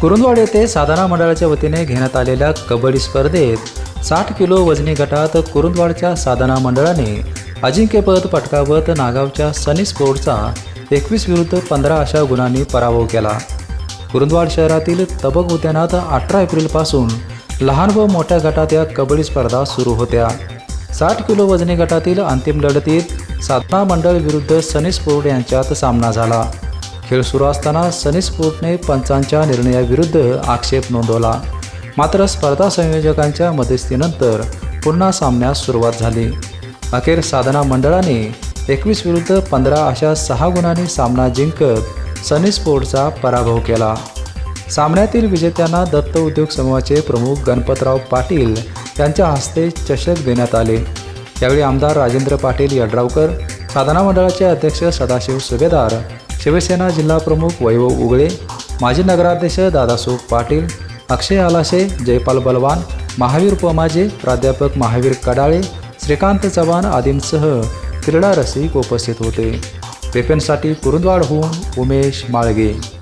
कुरुंदवाड येथे साधना मंडळाच्या वतीने घेण्यात आलेल्या कबड्डी स्पर्धेत साठ किलो वजनी गटात कुरुंदवाडच्या साधना मंडळाने अजिंक्यपद पटकावत नागावच्या सनी स्पोर्टचा एकवीस विरुद्ध पंधरा अशा गुणांनी पराभव केला. कुरुंदवाड शहरातील तबक उद्यानात अठरा एप्रिलपासून लहान व मोठ्या गटात या कबड्डी स्पर्धा सुरू होत्या. साठ किलो वजनी गटातील अंतिम लढतीत साधना मंडळ विरुद्ध सनी स्पोर्ट यांच्यात सामना झाला. खेळ सुरू असताना सनी स्पोर्टने पंचांच्या निर्णयाविरुद्ध आक्षेप नोंदवला. मात्र स्पर्धा संयोजकांच्या मध्यस्थीनंतर पुन्हा सामन्यास सुरुवात झाली. अखेर साधना मंडळाने एकवीस विरुद्ध पंधरा अशा सहा गुणांनी सामना जिंकत सनी स्पोर्टचा पराभव केला. सामन्यातील विजेत्यांना दत्त उद्योग समूहाचे प्रमुख गणपतराव पाटील यांच्या हस्ते चषक देण्यात आले. यावेळी आमदार राजेंद्र पाटील यड्रावकर साधना मंडळाचे अध्यक्ष सदाशिव सुभेदार शिवसेना जिल्हा प्रमुख वैभव उगळे माजी नगराध्यक्ष दादासुख पाटील अक्षय आलाशे जयपाल बलवान महावीर पमाजे प्राध्यापक महावीर कडाळे श्रीकांत चव्हाण आदींसह क्रीडा रसिक उपस्थित होते. पेपेंसाठी कुरुंदवाडहून उमेश माळगे.